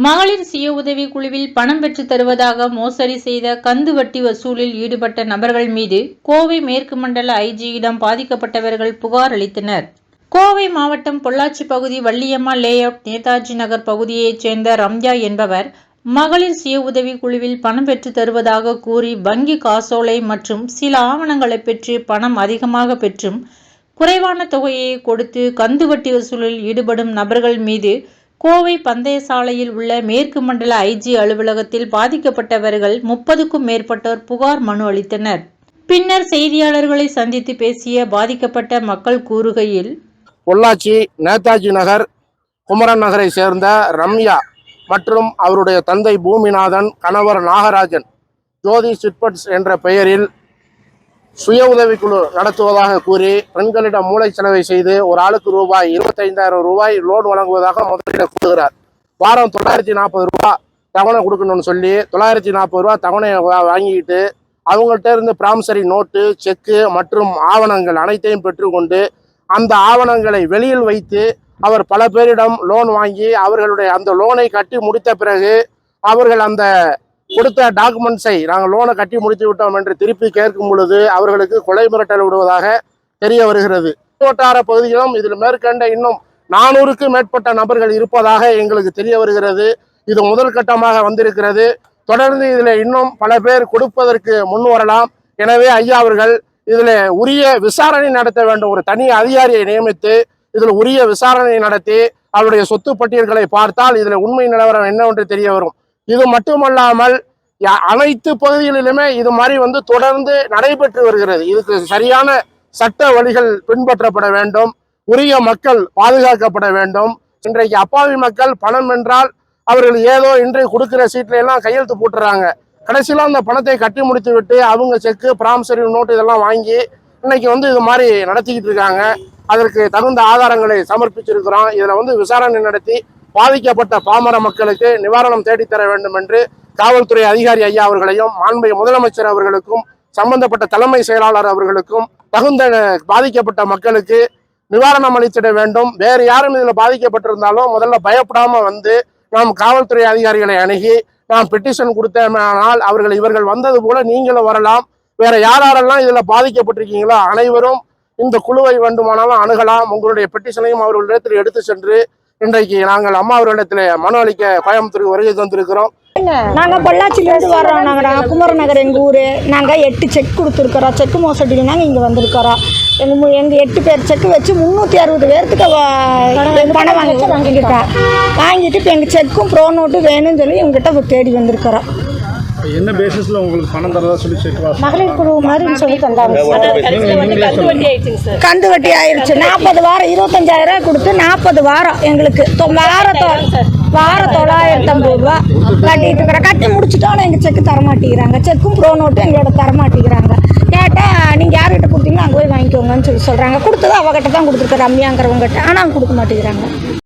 மகளிர் சுய உதவி குழுவில் பணம் பெற்று தருவதாக மோசடி செய்த கந்து வட்டி வசூலில் ஈடுபட்ட நபர்கள் மீது கோவை மேற்கு மண்டல ஐஜியிடம் பாதிக்கப்பட்டவர்கள் புகார் அளித்தனர். கோவை மாவட்டம் பொள்ளாச்சி பகுதி வள்ளியம்மா லேஅவுட் நேதாஜி நகர் பகுதியைச் சேர்ந்த ரம்யா என்பவர் மகளிர் சுய உதவி குழுவில் பணம் பெற்று தருவதாக கூறி வங்கி காசோலை மற்றும் சில ஆவணங்களை பெற்று பணம் அதிகமாக பெற்றும் குறைவான தொகையை கொடுத்து கந்து வட்டி வசூலில் ஈடுபடும் நபர்கள் மீது கோவை பந்தய சாலையில் உள்ள மேற்கு மண்டல ஐஜி அலுவலகத்தில் பாதிக்கப்பட்டவர்கள் முப்பதுக்கும் மேற்பட்டோர் புகார் மனு அளித்தனர். பின்னர் செய்தியாளர்களை சந்தித்து பேசிய பாதிக்கப்பட்ட மக்கள் கூறுகையில் பொள்ளாச்சி நேதாஜி நகர் குமரன் நகரை சேர்ந்த ரம்யா மற்றும் அவருடைய தந்தை பூமிநாதன் கணவர் நாகராஜன் ஜோதி சிட்பட்ஸ் என்ற பெயரில் சுய உதவிக்குழு நடத்துவதாக கூறி பெண்களிடம் மூளை செலவை செய்து ஒரு ஆளுக்கு ரூபாய் இருபத்தைந்தாயிரம் ரூபாய் லோன் வழங்குவதாக முதலிடம் கூறுகிறார். வாரம் தொள்ளாயிரத்தி நாற்பது ரூபா தவணை கொடுக்கணும்னு சொல்லி தொள்ளாயிரத்தி நாற்பது ரூபா தவணையை வாங்கிக்கிட்டு அவங்கள்ட்ட இருந்து பிராம்சரி நோட்டு செக்கு மற்றும் ஆவணங்கள் அனைத்தையும் பெற்றுக்கொண்டு அந்த ஆவணங்களை வெளியில் வைத்து அவர் பல பேரிடம் லோன் வாங்கி அவர்களுடைய அந்த லோனை கட்டி முடித்த பிறகு அவர்கள் அந்த கொடுத்த டாக்குமெண்ட்ஸை நாங்கள் லோனை கட்டி முடித்து விட்டோம் என்று திருப்பி கேட்கும் பொழுது அவர்களுக்கு கொலை மிரட்டல் விடுவதாக தெரிய வருகிறது. வட்டார பகுதியிலும் இதில் மேற்கண்ட இன்னும் நானூறுக்கு மேற்பட்ட நபர்கள் இருப்பதாக எங்களுக்கு தெரிய வருகிறது. இது முதல் கட்டமாக வந்திருக்கிறது. தொடர்ந்து இதில் இன்னும் பல பேர் கொடுப்பதற்கு முன் வரலாம். எனவே ஐயா அவர்கள் இதில் உரிய விசாரணை நடத்த வேண்டும். ஒரு தனி அதிகாரியை நியமித்து இதில் உரிய விசாரணை நடத்தி அவருடைய சொத்து பட்டியல்களை பார்த்தால் இதில் உண்மை நிலவரம் என்னவென்று தெரிய வரும். இது மட்டுமல்லாமல் அனைத்து பகுதிகளிலுமே இது மாதிரி வந்து தொடர்ந்து நடைபெற்று வருகிறது. இதுக்கு சரியான சட்ட வழிகள் பின்பற்றப்பட வேண்டும். உரிய மக்கள் பாதுகாக்கப்பட வேண்டும். இன்றைக்கு அப்பாவி மக்கள் பணம் என்றால் அவர்கள் ஏதோ இன்றைக்கு கொடுக்கிற சீட்ல எல்லாம் கையெழுத்து போட்டுறாங்க. கடைசியில் அந்த பணத்தை கட்டி முடித்து விட்டு அவங்க செக்கு பிராம்சரி நோட்டு இதெல்லாம் வாங்கி இன்னைக்கு வந்து இது மாதிரி நடத்திக்கிட்டு இருக்காங்க. அதற்கு தகுந்த ஆதாரங்களை சமர்ப்பிச்சிருக்கிறோம். இதில் வந்து விசாரணை நடத்தி பாதிக்கப்பட்ட பாமர மக்களுக்கு நிவாரணம் தேடித்தர வேண்டும் என்று காவல்துறை அதிகாரி ஐயா அவர்களையும் மாண்புமிகு முதலமைச்சர் அவர்களுக்கும் சம்பந்தப்பட்ட தலைமை செயலாளர் அவர்களுக்கும் தகுந்த பாதிக்கப்பட்ட மக்களுக்கு நிவாரணம் அளித்திட வேண்டும். வேறு யாரும் இதில் பாதிக்கப்பட்டிருந்தாலும் முதல்ல பயப்படாமல் வந்து நாம் காவல்துறை அதிகாரிகளை அணுகி நாம் பெட்டிஷன் கொடுத்தோமானால் அவர்கள் இவர்கள் வந்தது போல நீங்களும் வரலாம். வேற யார் யாரெல்லாம் இதில் பாதிக்கப்பட்டிருக்கீங்களோ அனைவரும் இந்த குழுவை வேண்டுமானாலும் அணுகலாம். உங்களுடைய பெட்டிஷனையும் அவர்களிடத்தில் எடுத்து சென்று இன்றைக்கு நாங்கள் அம்மா அவர்களிடத்தில் மனு அளிக்க கோயம்புத்தூருக்கு வருகை தந்திருக்கிறோம். நாங்க பொள்ளாச்சில இருந்து வர்றோம் நாங்க. குமர நகர் எங்க ஊரு. நாங்க எட்டு செக் கொடுத்துருக்குறோம். செக் மோசடியில் நாங்க இங்க வந்திருக்கிறோம். எங்க மு- எங்க எட்டு பேர் செக் வச்சு முந்நூற்றி அறுபது பேர்த்துக்கு பணம் வாங்கி வாங்கிக்கிட்டோம் வாங்கிட்டு இப்போ எங்கள் செக்கும் ப்ரோ நோட்டு வேணும்னு சொல்லி இவங்ககிட்ட தேடி வந்திருக்கிறோம். என்ன பேசிஸ்ல உங்களுக்கு பணம் தரதா சொல்லி செக் மகளிர் குழு மாதிரி சொல்லி தந்தாங்க. கந்து வட்டி ஆயிருச்சு. நாற்பது வாரம் இருபத்தஞ்சாயிரம் ரூபாய் கொடுத்து நாற்பது வாரம் எங்களுக்கு. தொ- வாரம் நூற்றம்பது ஐம்பது ரூபா. கட்டிட்டு இருக்கிற கட்டி முடிச்சுட்டாலும் எங்கள் செக்கு தரமாட்டேங்கிறாங்க செக்கும் ப்ரோ நோட்டும் எங்களோட தரமாட்டேங்கிறாங்க கேட்டால் நீங்கள் யார்கிட்ட கொடுத்தீங்களோ அங்கே போய் வாங்கிக்கோங்கன்னு சொல்லி சொல்கிறாங்க கொடுத்தது அவகிட்ட தான் கொடுத்துருக்க ரம்யாங்கிறவங்ககிட்ட. ஆனால் அவங்க கொடுக்க மாட்டேங்கிறாங்க.